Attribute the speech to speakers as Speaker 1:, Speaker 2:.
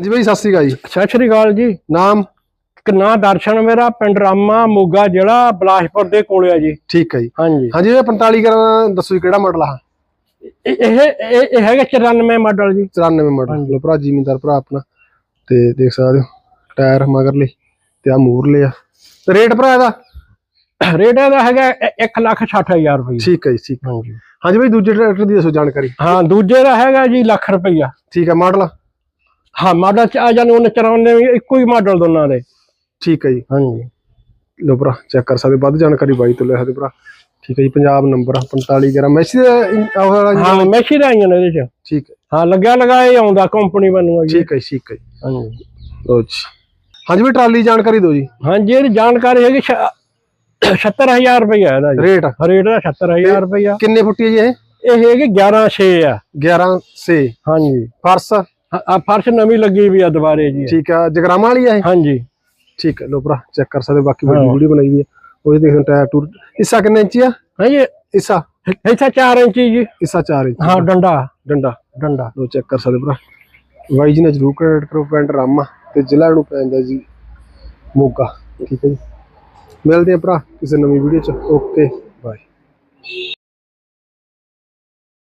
Speaker 1: ਹਾਂਜੀ ਬਾਈ ਸਤਿ ਸ੍ਰੀ ਅਕਾਲ ਜੀ।
Speaker 2: ਸਤਿ ਸ਼੍ਰੀ ਅਕਾਲ ਜੀ।
Speaker 1: ਨਾਮ?
Speaker 2: ਨਾਂ ਦਰਸ਼ਨ ਮੇਰਾ ਪਿੰਡ ਰਾਮਾ ਮੋਗਾ ਜ਼ਿਲ੍ਹਾ ਬਲਾਸਪੁਰ ਦੇ ਕੋਲੇ ਆ ਜੀ।
Speaker 1: ਠੀਕ ਹੈ ਜੀ।
Speaker 2: ਹਾਂਜੀ।
Speaker 1: ਹਾਂਜੀ ਇਹ 45 ਗ੍ਰਾਮ ਦੱਸੋ ਜੀ ਕਿਹੜਾ ਮਾਡਲ ਆ?
Speaker 2: ਇਹ ਇਹ ਹੈਗਾ 94 ਮਾਡਲ ਜੀ।
Speaker 1: 94 ਮਾਡਲ ਲੋ ਭਰਾ ਜ਼ਿਮੀਂਦਾਰ ਭਰਾ ਆਪਣਾ। ਤੇ ਦੇਖ ਸਕਦੇ ਹੋ ਟਾਇਰ ਮਗਰਲੇ ਤੇ ਆ ਮੂਰਲੇ ਆ। ਤੇ ਰੇਟ ਭਰਾ ਇਹਦਾ?
Speaker 2: ਰੇਟ ਇਹਦਾ ਹੈਗਾ 1 ਲੱਖ 60000 ਰੁਪਏ
Speaker 1: ਠੀਕ ਹੈ ਜੀ ਠੀਕ ਹੈ।
Speaker 2: ਹਾਂਜੀ।
Speaker 1: ਹਾਂਜੀ ਬਾਈ ਦੂਜੇ ਟਰੈਕਟਰ ਦੀ ਦੱਸੋ ਜਾਣਕਾਰੀ।
Speaker 2: ਹਾਂ ਦੂਜੇ ਦਾ ਹੈਗਾ ਜੀ ਲੱਖ ਰੁਪਈਆ।
Speaker 1: ਠੀਕ ਹੈ ਮਾਡਲ
Speaker 2: ਹਾਂ ਮਾਡਲ ਚ ਆ ਜਾਨ 94 ਵੀ ਇੱਕੋ ਹੀ ਮਾਡਲ ਦੋਨਾਂ ਦੇ।
Speaker 1: ਠੀਕ ਹੈ ਜੀ।
Speaker 2: ਹਾਂਜੀ।
Speaker 1: ਲੋ ਭਰਾ ਚੈੱਕ ਕਰ ਸਕਦੇ ਵੱਧ ਜਾਣਕਾਰੀ ਬਾਈ ਤੋਂ ਲੈ ਸਕਦੇ ਭਰਾ। ਠੀਕ ਹੈ ਜੀ ਪੰਜਾਬ ਨੰਬਰ 45 ਗ੍ਰਾਮ ਮੈਸੀ ਦਾ?
Speaker 2: ਹਾਂ ਮੈਸ਼ੀ ਦਾ ਆਈਆਂ ਨੇ ਇਹਦੇ ਚ।
Speaker 1: ਠੀਕ ਹੈ।
Speaker 2: ਹਾਂ ਲੱਗਿਆ ਲਗਾਏ ਆਉਂਦਾ ਕੰਪਨੀ ਬਣੂਗਾ ਜੀ।
Speaker 1: ਠੀਕ ਹੈ ਠੀਕ ਹੈ।
Speaker 2: ਹਾਂਜੀ।
Speaker 1: ਲਓ ਜੀ। ਹਾਂਜੀ ਬਾਈ ਟਰਾਲੀ ਜਾਣਕਾਰੀ ਦਿਓ ਜੀ।
Speaker 2: ਹਾਂਜੀ ਇਹਦੀ ਜਾਣਕਾਰੀ ਹੈਗੀ 76000 ਰੁਪਈਆ ਇਹਦਾ ਜੀ।
Speaker 1: ਰੇਟ?
Speaker 2: ਰੇਟ ਦਾ 76000 ਰੁਪਈਆ।
Speaker 1: ਕਿੰਨੇ ਫੁੱਟੀ ਹੈ ਜੀ ਇਹ?
Speaker 2: ਇਹ ਹੈਗੀ 11 6 ਆ।
Speaker 1: 11 ਸੇ
Speaker 2: ਹਾਂਜੀ।
Speaker 1: ਫਰਸ?
Speaker 2: ਆ- ਫਰਸ਼ ਨਵੀਂ ਲੱਗੀ ਵੀ ਆ ਦੁਬਾਰੇ ਜੀ।
Speaker 1: ਠੀਕ ਆ ਜਗਰਾਮਾ ਵਾਲੀ ਆ ਇਹ?
Speaker 2: ਹਾਂਜੀ।
Speaker 1: ਠੀਕ ਹੈ ਲੋ ਭਰਾ ਚੈੱਕ ਕਰ ਸਕਦੇ ਬਾਕੀ ਵੱਡੀ। ਵੀਡੀਓ ਬਣਾਈ ਹੈ ਉਹ ਦੇਖੋ ਟਾਇਰ ਟੂਰ ਹਿੱਸਾ ਕਿੰਨੇ ਇੰਚੀ ਆ?
Speaker 2: ਹਾਂਜੀ।
Speaker 1: ਹਿੱਸਾ?
Speaker 2: ਇੱਥੇ 4 ਇੰਚੀ ਜੀ।
Speaker 1: ਹਿੱਸਾ 4 ਇੰਚ।
Speaker 2: ਹਾਂ ਡੰਡਾ।
Speaker 1: ਡੰਡਾ।
Speaker 2: ਡੰਡਾ।
Speaker 1: ਲੋ ਚੈੱਕ ਕਰ ਸਕਦੇ ਭਰਾ। ਬਾਈ ਜੀ ਨੇ ਜਰੂਰ ਕ੍ਰੈਡਿਟ ਕਰੋ ਪਿੰਡ ਰਾਮਾ ਤੇ ਜ਼ਿਲ੍ਹਾ ਨੂੰ ਪੈਂਦਾ ਜੀ ਮੋਗਾ। ਠੀਕ ਹੈ ਜੀ। ਮਿਲਦੇ ਆ ਭਰਾ ਕਿਸੇ ਨਵੀਂ ਵੀਡੀਓ ਚ। ਓਕੇ